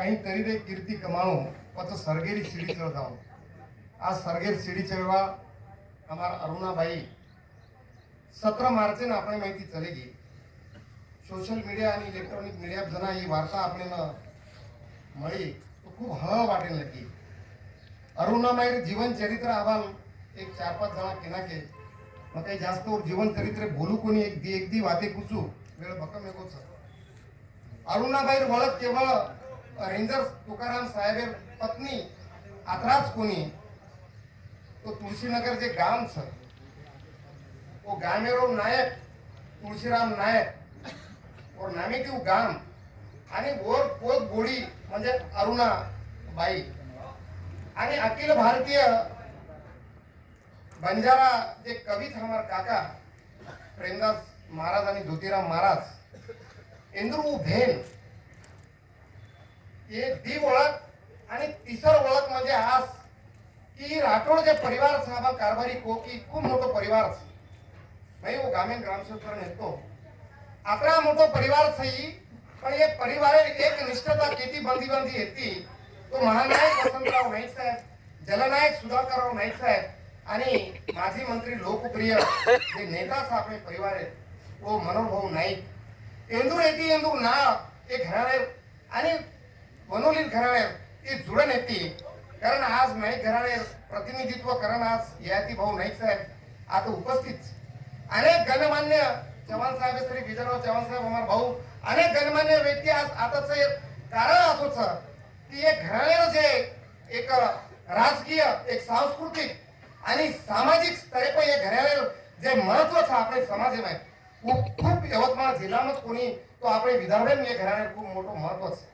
काही तरी ते कीर्ती व पत सरगेरी शिडी चढत आहो आज सरगेर शिडी चढ़वा हमार अरुणाबाई. सतरा मार्च ना आपण माहिती चलेगी सोशल मीडिया आणि इलेक्ट्रॉनिक मीडिया जना ही वार्ता आपल्याला मळी. तो खूप हळ वाटेल लगी अरुणाबाई जीवन चरित्र अहवाल एक चार पाच जणा केला के मग काही जास्त जीवन चरित्र बोलू कोणी एक दी एक दी वाते कुचू वेळ भक्कम एकोच अरुणाबाई वळख केवळ रेंजर तुकाराम साहेब पत्नी आत्राच कोणी? तो तुळशीनगर जे गाम छ वो गामेरो नायक तुळशीराम नायक और नामेतीव गाम आणि वर पोत गोडी म्हणजे अरुणाबाई आणि अखिल भारतीय बंजारा जे कवीच हमार काका प्रेमदास महाराज आणि ज्योतिराम महाराज इंद्रू भेन एक दी ओळख आणि तिसर ओळख म्हणजे हास की राठोड जे परिवार साबा कारभारी कोकी खूप मोठो परिवार છે ભાઈ હું ગામે ગ્રામ સેવકને હતો આટલા મોટો પરિવાર થઈ પણ એ પરિવારે એક નિષ્ઠતા કેતી બંધી બંધી હતી તો મહાનાયક વસંતરાવ નાઈક સાહેબ જલનાયક સુધાકરરાવ નાઈક સાहेब आणि माजी मंत्री लोकप्रिय जे नेता साहेब परिवार आहेत तो मनोभाऊ नाईक एंदूर येते एंदूर ना एक घराणे आणि मनोलीन घराण्यार ती जुळण येते. कारण आज नाईक घराणे प्रतिनिधित्व करण आज याती भाऊ नाईक साहेब आता उपस्थित. अनेक गणमान्य चव्हाण साहेब श्री विजयराव चव्हाण साहेब हमार भाऊ. अनेक गणमान्य व्यक्ती आज आताच कारण असोच की हे घराण्याचं जे एक राजकीय एक सांस्कृतिक आणि सामाजिक स्तरे पण या घराणे जे महत्वाचं आपले समाज आहे खूप यवतमाळ जिल्हामच कोणी तो आपले विदर्भ घराण्यात खूप मोठं महत्वाचं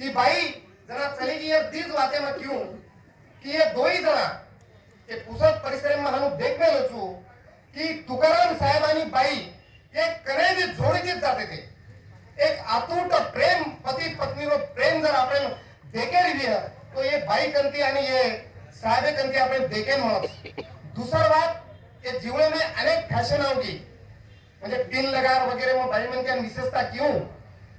कि भाई जरा चले गई दिस वाते में क्यों कि ये दो ही जरा ये पुसद परिसर में हम देखने लो छू कि तुकाराम साहेबानी बाई करे भी जोड़ के जाते थे एक आतूट प्रेम पति पत्नी रो प्रेम जर आपने देखे लिया तो ये भाई कंती यानी ये साहेब कंती आपने देखे म्हणत. दूसरा बात ये जीवन में अनेक फैशन होगी मुझे पिन लगा वगैरह में भाई मन क्या विशेषता क्यों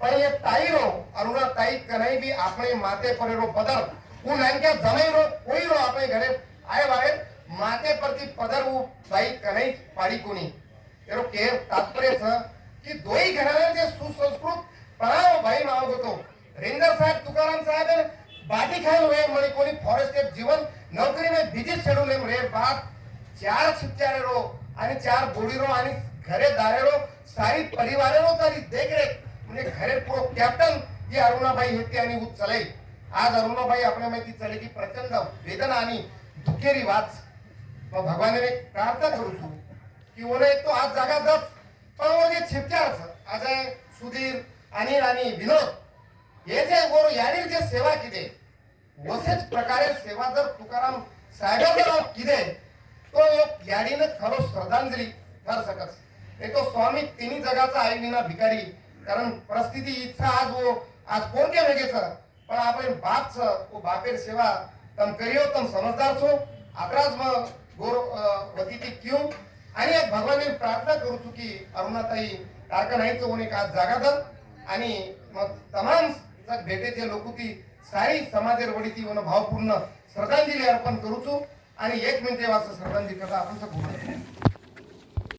પણ એ તાઈરો, અરુણા તાઈ કનઈ બી આપણે માથે પડેલો પદાર્થ હું નાનક્યા જમાઈરો કોઈરો આપણે ઘરે? આય વારે માથે પરથી પદરવું તાઈ કનઈ પાડી કોની એનો કે તાત્પર્ય છે કે દોઈ ઘરાના જે સુસંસ્કૃત પરાવો ભાઈ માવ હતો રેન્દર સાહેબ, તુકારામ સાહેબે બાટી ખાયેલું હોય મળી કોની ફોરેસ્ટેડ જીવન. નોકરી નોકરીને બીજી શેડ્યુલ એમ રે બાપ ચાર રો અને ચાર ગોળી રો અને ઘરે દારેરો સારી પરિવારેરો તારી દેખરેખ. म्हणजे खरे प्रो कॅप्टन जी अरुणाबाई होती आणि उचलाय आज अरुणाबाई आपल्या माहिती चले की प्रचंड वेदना आणि दुखेरी वाच. मग भगवानाने प्रार्थना करू तू. की ओले तो आज जागा जात पण वगे छिपक्याच अजय सुधीर अनिल आणि विनोद हे जे गोर याने जे सेवा किदे वसेच प्रकारे सेवा जर तुकाराम साहेबांना किदे तो याडीनं खरो श्रद्धांजली कर सकस तो स्वामी तिन्ही जगाचा आई विना भिकारी कारण परिस्थिती इच्छा आज वो आज कोण के वेगेच पण आपण बाप छ वो बापेर सेवा तम करियो तम समजदार છો આપણા જ ગોર વતીથી ક્યું आणि एक भगवान प्रार्थना करू છું की अरुणाताई तारका नाहीच होणे का जागा दर आणि मग तमाम जग भेटेचे लोक ती सारी समाजेर वडी ती म्हणून भावपूर्ण श्रद्धांजली अर्पण करू છું आणि एक मिनिट वाजता श्रद्धांजली करता आपण बोलू